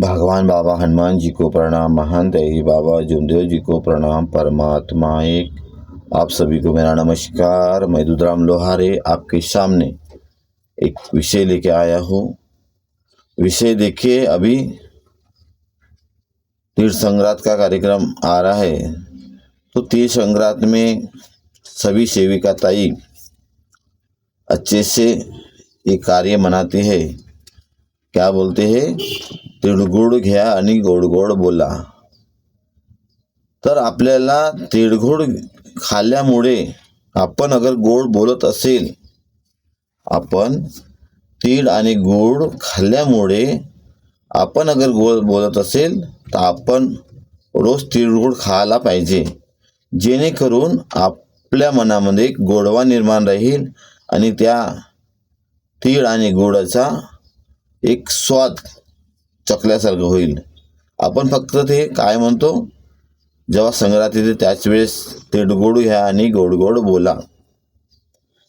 भगवान बाबा हनुमान जी को प्रणाम। महान देवी बाबा जुमदेव जी को प्रणाम। परमात्मा एक। आप सभी को मेरा नमस्कार। मैं रुद्राम लोहारे आपके सामने एक विषय लेके आया हूँ। विषय देखिए, अभी तीर्थ संग्रात का कार्यक्रम आ रहा है। तो तीर्थ संग्रात में सभी सेविका ताई अच्छे से ये कार्य मनाते हैं। क्या बोलते हैं? तिळगुळ घ्या आणि गोड गोड बोला. तर आपल्याला तिळगुळ खाल्ल्यामुळे आपण अगर गोड बोलत असेल आपण तीळ आणि गोड खाल्ल्यामुळे आपण अगर गोड बोलत असेल तर आपण रोज तिळगुळ खायला पाहिजे. जेणेकरून आपल्या मनामध्ये एक गोडवा निर्माण राहील आणि त्या तीळ आणि गोडाचा एक स्वाद चकल्यासारखं होईल. आपण फक्त ते काय म्हणतो? जेव्हा संग्रहात येते त्याच वेळेस तीड गोड घ्या आणि गोड गोड बोला.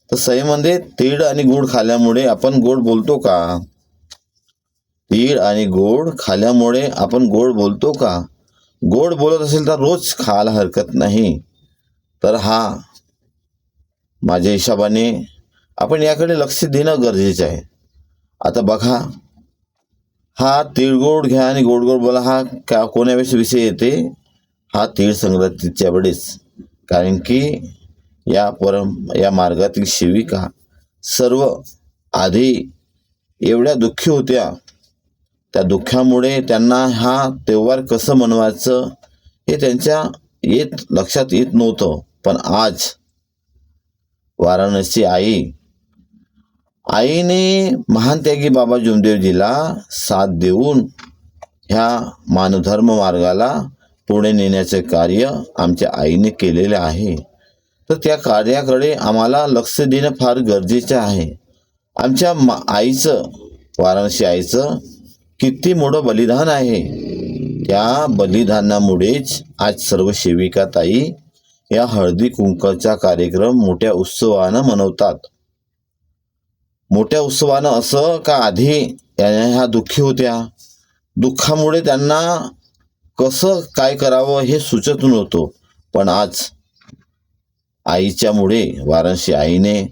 तर सईमध्ये तीळ आणि गोड खाल्ल्यामुळे आपण गोड बोलतो का? तीळ आणि गोड खाल्ल्यामुळे आपण गोड बोलतो का? गोड बोलत असेल तर रोज खायला हरकत नाही. तर हा माझ्या हिशोबाने आपण याकडे लक्ष देणं गरजेचं आहे. आता बघा हा तिळगोड घ्या आणि गोड गोड बोला. हा का कोणावेळेस विषय येते? हा तीळ संक्रांतीच्या वेळेस. कारण की या परम या मार्गातील सेविका सर्व आधी एवढ्या दुःखी होत्या. त्या दुःखामुळे त्यांना हा त्योहार कसं मनवायचं हे त्यांच्या येत लक्षात येत नव्हतं. पण आज वाराणसी आई आईने महान त्यागी बाबा जुमदेवजीला साथ देऊन ह्या मानधर्म मार्गाला पुढे नेण्याचे कार्य आमच्या आईने केलेले आहे. तर त्या कार्याकडे आम्हाला लक्ष देणं फार गरजेचं आहे. आमच्या मा आईचं वाराणसी आईचं किती मोठं बलिदान आहे. त्या बलिदानामुळेच आज सर्व सेविका ताई या हळदी कुंकाचा कार्यक्रम मोठ्या उत्सवानं मनवतात. मोठ्या उत्सवानं असं का आधी या ह्या दुःखी होत्या? दुःखामुळे त्यांना कसं काय करावं हे सुचत नव्हतं पण आज आईच्यामुळे वाराणसी आईने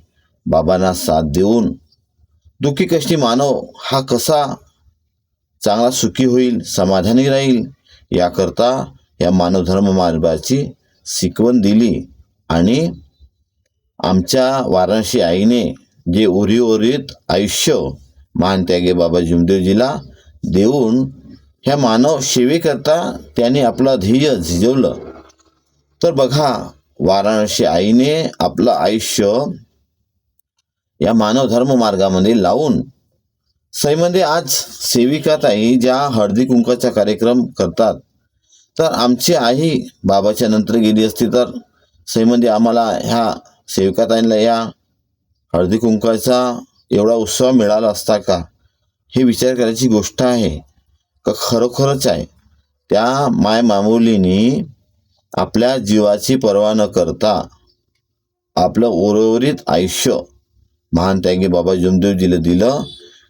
बाबांना साथ देऊन दुःखी कष्टी मानव हा कसा चांगला सुखी होईल समाधानी राहील याकरता या मानवधर्म मार्गाची शिकवण दिली आणि आमच्या वाराणसी आईने जे उरीउरीत आयुष्य महान त्यागे बाबा जुमदेवजीला देऊन ह्या मानव सेवेकरता त्याने आपलं ध्येय झिजवलं. तर बघा वाराणसी आईने आपलं आयुष्य या मानव धर्म मार्गामध्ये लावून सईमध्ये आज सेविकाताई ज्या हळदी कुंकाचा कार्यक्रम करतात. तर आमची आई बाबाच्या नंतर गेली असती तर सईमध्ये आम्हाला ह्या सेविकाताईंना या हळदी कुंकाचा एवढा उत्सव मिळाला असता का? हे विचार करायची गोष्ट आहे. का खरोखरच आहे? त्या माय मामुलीनी आपल्या जीवाची पर्वा न करता आपलं उर्वरित आयुष्य महान त्यागी बाबा जुमदेवजीला दिलं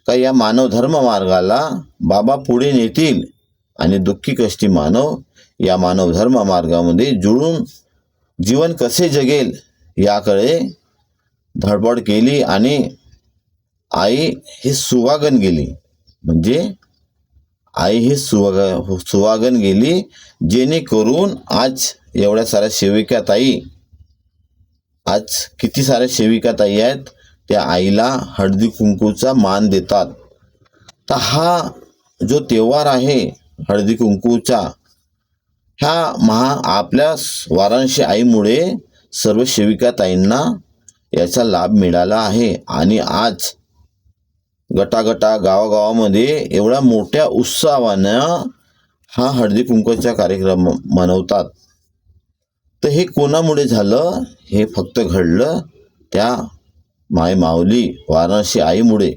का या मानव धर्म मार्गाला बाबा पुढे नेतील आणि दुःखी कष्टी मानव या मानव धर्म मार्गामध्ये जुळून जीवन कसे जगेल याकडे धडपड केली आणि आई ही सुवागन गेली. म्हणजे आई ही सुवाग सुवागन गेली जेणेकरून आज एवढ्या साऱ्या सेविका ताई आज किती साऱ्या सेविका ताई आहेत त्या आईला हळदी कुंकूचा मान देतात. तर हा जो त्योहार आहे हळदी कुंकूचा ह्या महा आपल्या वाराणसी आईमुळे सर्व सेविका ताईंना याचा लाभ मिळाला आहे. आणि आज गटागटा गावागावामध्ये एवढ्या मोठ्या उत्साहानं हा हळदी कुंकूचा कार्यक्रम मनवतात. तर हे कोणामुळे झालं? हे फक्त घडलं त्या माय माऊली वाराणसी आईमुळे.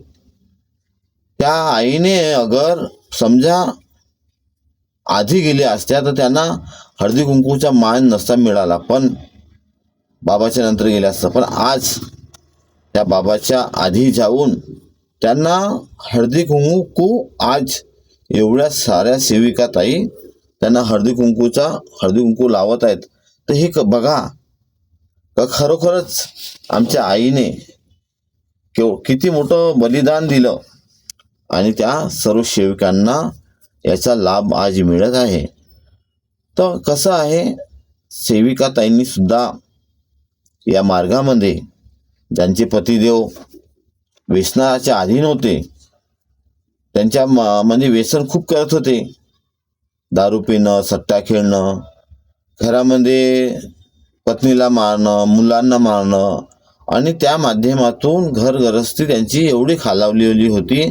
त्या आईने अगर समजा आधी गेली असत्या तर त्यांना हळदी कुंकूचा मान नसता मिळाला. पण बाबाच्या नंतर गेले असतं. पण आज त्या बाबाच्या आधी जाऊन त्यांना हळदी कुंकू आज एवढ्या साऱ्या सेविका ताई त्यांना हळदी कुंकूचा हळदी कुंकू लावत आहेत. तर हे क- बघा का खरोखरच आमच्या आईने केव किती मोठं बलिदान दिलं आणि त्या सर्व सेविकांना याचा लाभ आज मिळत आहे. तर कसं आहे सेविका ताईंनी सुद्धा या मार्गामध्ये ज्यांचे पतिदेव व्यसनाच्या अधीन होते त्यांच्या म- म्हणजे व्यसन खूप करत होते. दारू पिणं सट्टा खेळणं घरामध्ये पत्नीला मारणं मुलांना मारणं आणि त्या माध्यमातून घरगरस्ती त्यांची एवढी खालावलेली होती.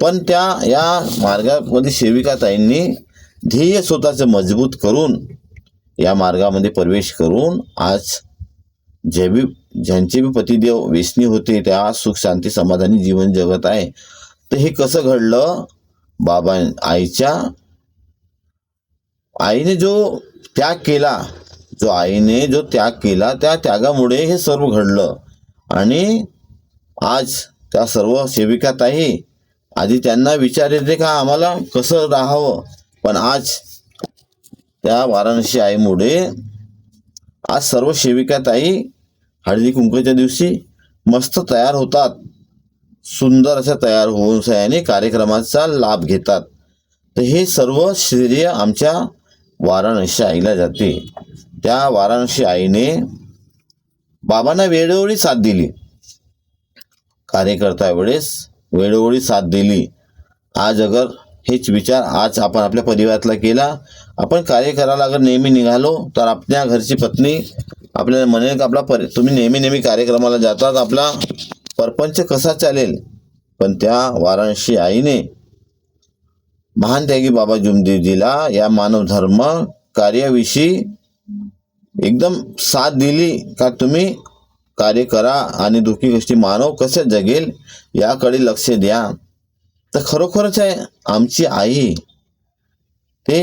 पण त्या या मार्गामध्ये सेविकाताईंनी ध्येय स्वतःचं मजबूत करून या मार्गामध्ये प्रवेश करून आज जे बी ज्यांचे बी पतिदेव व्यसनी होते त्या आज सुख शांती समाधानी जीवन जगत आहे. तर हे कसं घडलं? बाबा आईच्या आईने जो त्याग केला जो आईने जो त्याग केला त्या त्यागामुळे हे सर्व घडलं. आणि आज त्या सर्व सेविकाताई आधी त्यांना विचार येते का आम्हाला कसं राहावं? पण आज त्या वाराणसी आईमुळे आज सर्व सेविकाताई हळदी कुंकूच्या दिवशी मस्त तयार होतात. सुंदर अशा तयार होऊन सयाने कार्यक्रमाचा लाभ घेतात. तर हे सर्व श्रेय आमच्या वाराणसी आईला जाते. त्या वाराणसी आईने बाबांना वेळोवेळी साथ दिली. कार्यकर्ता वेळेस वेळोवेळी साथ दिली. आज अगर हेच विचार आज आपण आपल्या परिवारातला केला आपण कार्य करायला अगर नेहमी निघालो तर आपल्या घरची पत्नी आपल्याला म्हणेल का आपला पर तुम्ही नेहमी नेहमी कार्यक्रमाला जातात आपला परपंच कसा चालेल? पण त्या वाराणसी आईने महान त्यागी बाबा जुमदेवजीला या मानव धर्म कार्याविषयी एकदम साथ दिली का तुम्ही कार्य करा आणि दुःखी गोष्टी मानव कसे जगेल याकडे लक्ष द्या. तर खरोखरच आहे आमची आई ते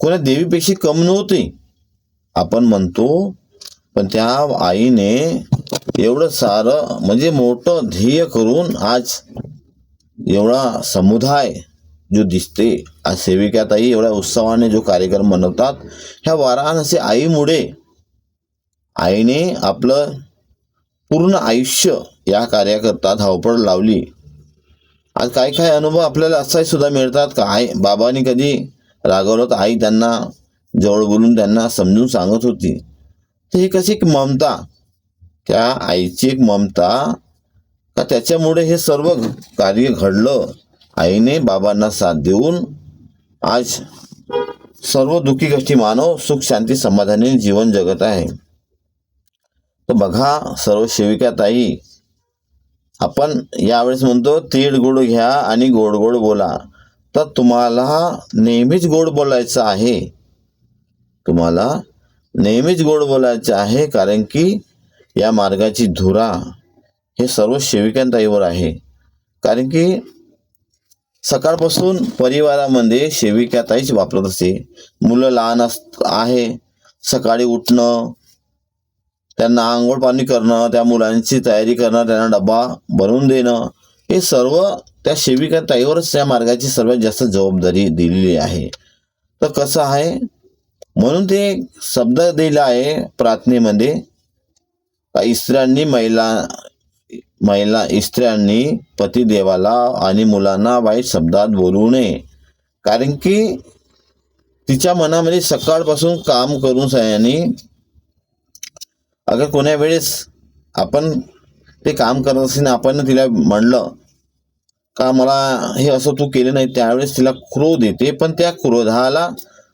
कोणा देवीपेक्षा कम नव्हती. आपण म्हणतो पण त्या आईने एवढं सारं म्हणजे मोठं ध्येय करून आज एवढा समुदाय जो दिसते आज सेविकाताई एवढ्या उत्सवाने जो कार्यक्रम मनवतात ह्या वाराणसी आईमुळे आईने आपलं पूर्ण आयुष्य या कार्याकरता धावपळ लावली. आज काही काही अनुभव आपल्याला असाही सुद्धा मिळतात का? आई बाबांनी कधी रागवलं? तर आई त्यांना जवळ बोलून त्यांना समजून सांगत होती. तर ही कशी एक ममता? त्या आईची एक ममता? का त्याच्यामुळे हे सर्व कार्य घडलं? आईने बाबांना साथ देऊन आज सर्व दुःखी गोष्टी मानव सुख शांती समाधानी जीवन जगत आहे. तर बघा सर्व सेविका ताई आपण यावेळेस म्हणतो तीळ गोड घ्या आणि गोड गोड बोला. तर तुम्हाला नेहमीच गोड बोलायचं आहे. तुम्हाला नेहमीच गोड बोलायचं आहे कारण की या मार्गाची धुरा हे सर्व सेविकांताईवर आहे. कारण की सकाळपासून परिवारामध्ये सेविकाताईच वापरत असते मुलं लहान अस आहे. सकाळी उठणं त्यांना आंघोळ पाणी करणं त्या मुलांची तयारी करणं त्यांना डबा भरून देणं हे सर्व त्या सेविकाताईवरच त्या मार्गाची सर्वात जास्त जबाबदारी दिलेली आहे. तर कसं आहे? म्हणून ते शब्द दिला आहे प्रार्थनेमध्ये का स्त्रियांनी महिला महिला स्त्रियांनी पतिदेवाला आणि मुलांना वाईट शब्दात बोलू नये. कारण की तिच्या मनामध्ये सकाळपासून काम करून सयानी अगर कोण्या वेळेस आपण ते काम करत असेल आपण तिला म्हणलं का मला हे असं तू केलं नाही? त्यावेळेस तिला क्रोध येते. पण त्या क्रोधाला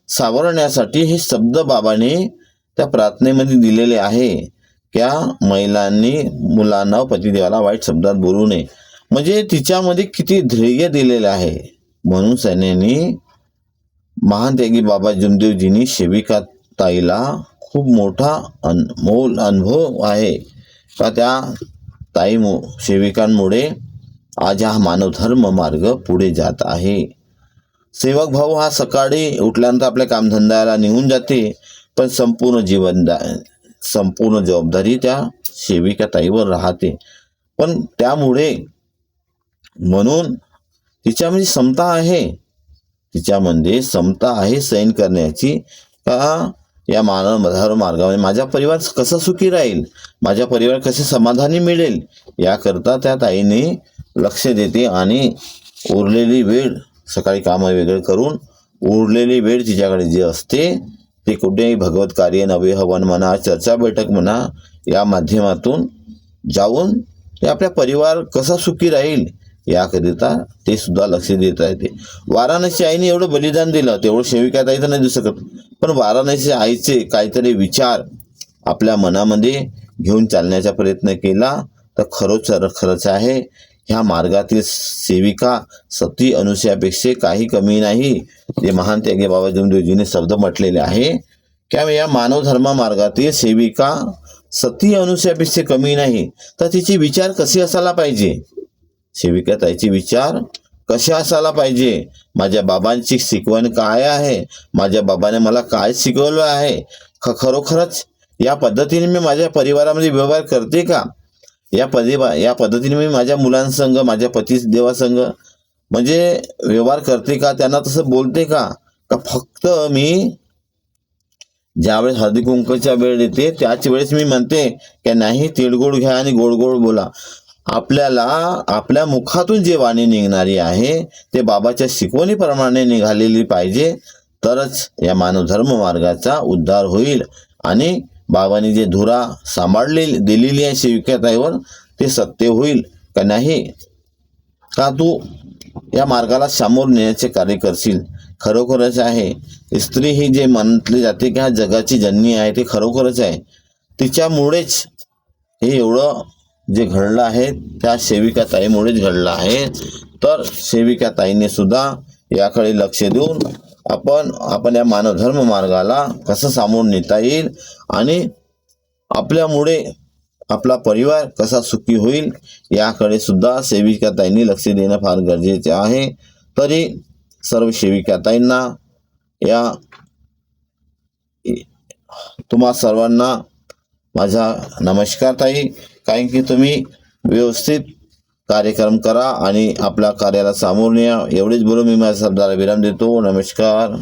सावरण्यासाठी हे शब्द बाबाने त्या प्रार्थनेमध्ये दिलेले आहे. त्या महिलांनी मुलांना पतिदेवाला वाईट शब्दात बोलू नये. म्हणजे तिच्यामध्ये किती ध्येय दिलेले आहे. म्हणून सैन्यानी महान त्यागी बाबा जमदेवजींनी सेविका ताईला खूप मोठा अनमोल अनुभव आहे. का त्या ताई मो सेविकांमुळे आज हा मानवधर्म मार्ग पुढे जात आहे. सेवक भाऊ हा सकाळी उठल्यानंतर आपल्या कामधंद्याला निघून जाते पण संपूर्ण जीवन संपूर्ण जबाबदारी त्या सेविका ताईवर राहते. पण त्यामुळे म्हणून तिच्यामध्ये समता आहे. तिच्यामध्ये समता आहे सैन करण्याची. का या मानव मार्गामध्ये माझा परिवार कसा सुखी राहील? माझ्या परिवार कसे समाधानी मिळेल? याकरता त्या ताईने लक्ष देते आणि उरलेली वेळ सकाळी कामं वेगळे करून उरलेली वेळ तिच्याकडे जे असते ते कुठेही भगवत कार्य नवे हवन म्हणा चर्चा बैठक म्हणा या माध्यमातून जाऊन ते आपल्या परिवार कसा सुखी राहील याकरिता ते सुद्धा लक्ष देत राहते. वाराणसी आईने एवढं बलिदान दिलं तेवढं सेविका ताई तर नाही देऊ शकत. पण वाराणसी आईचे काहीतरी विचार आपल्या मनामध्ये घेऊन चालण्याचा प्रयत्न केला तर खरोच खरंच आहे. ह्या मार्गातील सेविका सती अनुसयापेक्षा काही कमी नाही. जे महान त्यागे बाबा जमदेवजीने शब्द म्हटलेले आहे. त्यामुळे या मानव धर्मा मार्गातील सेविका सती अनुसयापेक्षा कमी नाही. तर तिचे विचार कसे असायला पाहिजे? सेविका ताईचे विचार कसे असायला पाहिजे? माझ्या बाबांची शिकवण काय आहे? माझ्या बाबाने मला काय शिकवलं आहे? ख खरोखरच या पद्धतीने मी माझ्या परिवारामध्ये व्यवहार करते का? या पदे या पद्धतीने मी माझ्या मुलांसंग माझ्या पती देवासंग म्हणजे व्यवहार करते का त्यांना तसं बोलते का? का फक्त मी ज्यावेळेस हळदी कुंकूच्या वेळ येते त्याच वेळेस मी म्हणते की नाही तिळगुळ घ्या आणि गोड गोड बोला. आपल्याला आपल्या मुखातून जे वाणी निघणारी आहे ते बाबाच्या शिकवणीप्रमाणे निघालेली पाहिजे. तरच या मानवधर्म मार्गाचा उद्धार होईल आणि बाबांनी जे धुरा सांभाळलेली दिलेली आहे सेविकाताईवर ते सत्य होईल का नाही? का तू या मार्गाला सामोर नेण्याचे कार्य करशील? खरोखरच आहे. स्त्री ही जे म्हटले जाते की हा जगाची जननी आहे ते खरोखरच आहे. तिच्यामुळेच हे एवढं जे घडलं आहे त्या सेविकाताईमुळेच घडलं आहे. तर सेविका ताईने सुद्धा याकडे लक्ष देऊन आपण आपण या मानवधर्म मार्गाला कसं सामोर नेता येईल आणि आपल्यामुळे आपला परिवार कसा सुखी होईल याकडे सुद्धा सेविकाताईंनी लक्ष देणं फार गरजेचे आहे. तरी सर्व सेविकाताईंना या तुम्हा सर्वांना माझा नमस्कार ताई. कारण की तुम्ही व्यवस्थित कार्यक्रम करा आणि आपल्या कार्याला सामोर न्या एवढीच बोलून मी माझ्या शब्दाला विराम देतो. नमस्कार.